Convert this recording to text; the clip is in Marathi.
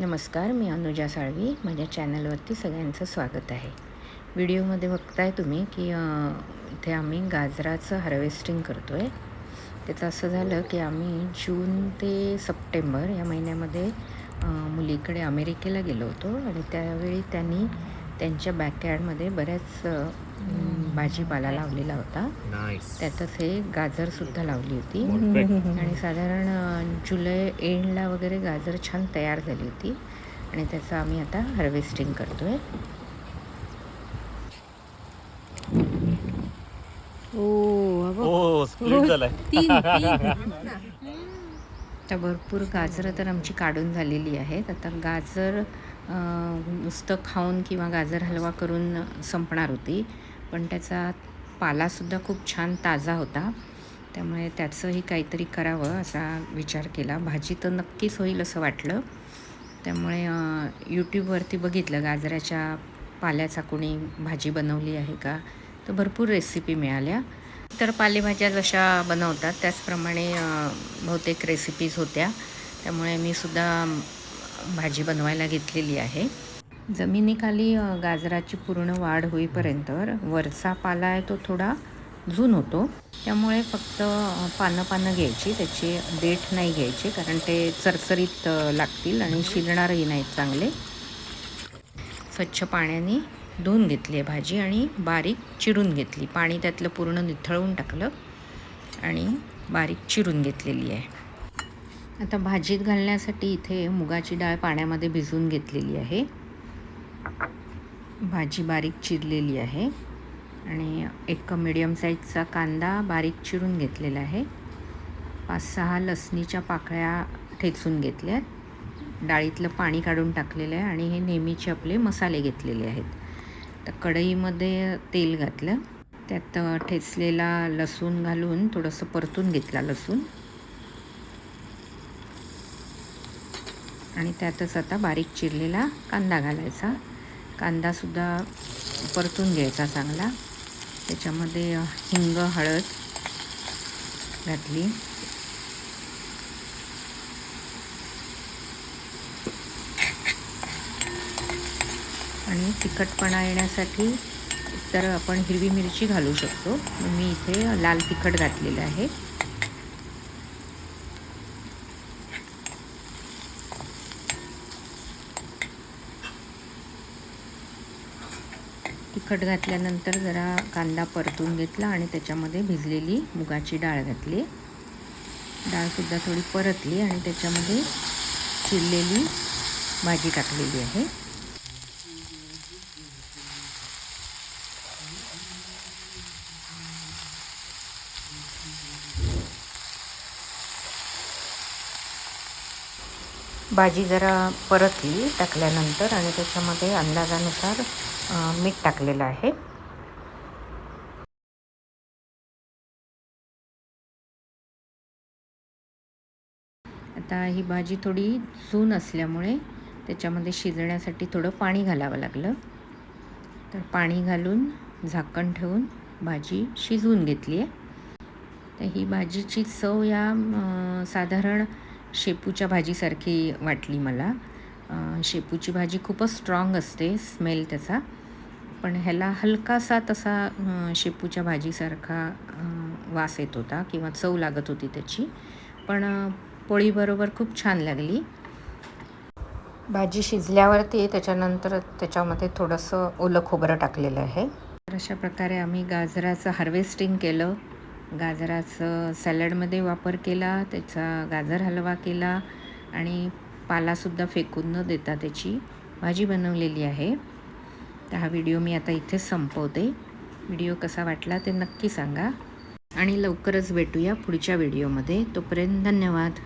नमस्कार मी अनुजा साळवी. माझ्या चॅनलवरती सगळ्यांचं स्वागत आहे. व्हिडिओमध्ये बघताय तुम्ही की इथे आम्ही गाजराचं हार्वेस्टिंग करतो आहे त्याचं असं झालं की आम्ही जून ते सप्टेंबर या महिन्यामध्ये मुलीकडे अमेरिकेला गेलो होतो. आणि त्यावेळी त्यांनी त्यांच्या बॅकयार्डमध्ये बऱ्याच भाजीपाला लावलेला होता. त्यातच हे गाजरसुद्धा लावली होती. आणि साधारण जुलै एंडला वगैरे गाजर छान तयार झाली होती. आणि त्याचं आम्ही आता हार्वेस्टिंग करतो आहे हो झालाय. आता भरपूर गाजरं तर आमची काढून झालेली आहेत. आता गाजर नुसतं खाऊन किंवा गाजर हलवा करून संपणार होती. पण त्याचा पालासुद्धा खूप छान ताजा होता. त्यामुळे त्याचंही काहीतरी करावं असा विचार केला. भाजी तर नक्कीच होईल असं वाटलं. त्यामुळे यूट्यूबवरती बघितलं गाजराच्या पाल्याचा कोणी भाजी बनवली आहे का? तर भरपूर रेसिपी मिळाल्या. तर पालेभाज्या जशा बनवतात त्याचप्रमाणे बहुतेक रेसिपीज होत्या. त्यामुळे मी सुद्धा भाजी बनवायला घेतलेली आहे. जमिनीखाली गाजराची पूर्ण वाढ होईपर्यंत वरचा पाला आहे तो थोडा जून होतो. त्यामुळे फक्त पानं पानं घ्यायची त्याची देठ नाही घ्यायची कारण ते चरचरीत लागतील आणि शिरणारही नाहीत चांगले. स्वच्छ पाण्याने धुवून घेतली आहे भाजी आणि बारीक चिरून घेतली. पाणी त्यातलं पूर्ण निथळवून टाकलं आणि बारीक चिरून घेतलेली आहे. आता भाजीत घालण्यासाठी इथे मुगाची डाळ पाण्यामध्ये भिजवून घेतलेली आहे. भाजी बारीक चिरलेली आहे आणि एक मिडियम साईजचा कांदा बारीक चिरून घेतलेला आहे. पाच सहा लसणीच्या पाकळ्या ठेचून घेतल्यात डाळीतलं पाणी काढून टाकलेलं आहे आणि हे नेहमीचे आपले मसाले घेतलेले आहेत. तर कढईमध्ये तेल घातलं. त्यात ठेचलेला लसूण घालून थोडंसं परतून घेतला लसूण. आणि त्यातच आता बारीक चिरलेला कांदा घालायचा. कांदासुद्धा परतून घ्यायचा चांगला. त्याच्यामध्ये हिंग हळद घातली. आणि तिखटपणा येण्यासाठी तर आपण हिरवी मिरची घालू शकतो. मी इथे लाल तिखट घातलेलं आहे. तिखट घातल्यानंतर जरा कांदा परतून घेतला आणि त्याच्यामध्ये भिजलेली मुगाची डाळ घातली. डाळसुद्धा थोडी परतली आणि त्याच्यामध्ये चिरलेली भाजी टाकलेली आहे. भाजी जरा परतली टाकल्यानंतर आणि त्याच्यामध्ये अंदाजानुसार मीठ टाकलेलं आहे. आता ही भाजी थोडी जून असल्यामुळे त्याच्यामध्ये शिजण्यासाठी थोडं पाणी घालावं लागलं. तर पाणी घालून झाकण ठेवून भाजी शिजवून घेतली आहे. तर ही भाजीची चव या साधारण शेपूच्या भाजीसारखी वाटली मला. शेपूची भाजी खूपच स्ट्रॉंग असते स्मेल त्याचा. पण ह्याला हलकासा तसा शेपूच्या भाजीसारखा वास येत होता किंवा चव लागत होती त्याची. पण पोळीबरोबर खूप छान लागली. भाजी शिजल्यावरती त्याच्यानंतर त्याच्यामध्ये थोडंसं ओलं खोबरं टाकलेलं आहे. तर अशा प्रकारे आम्ही गाजराचं हार्वेस्टिंग केलं. गाजराचं सॅलडमध्ये वापर केला त्याचा गाजर हलवा केला आणि पालासुद्धा फेकून न देता त्याची भाजी बनवलेली आहे. तर हा व्हिडिओ मी आता इथेच संपवते. व्हिडिओ कसा वाटला ते नक्की सांगा. आणि लवकरच भेटूया पुढच्या व्हिडिओमध्ये. तोपर्यंत धन्यवाद.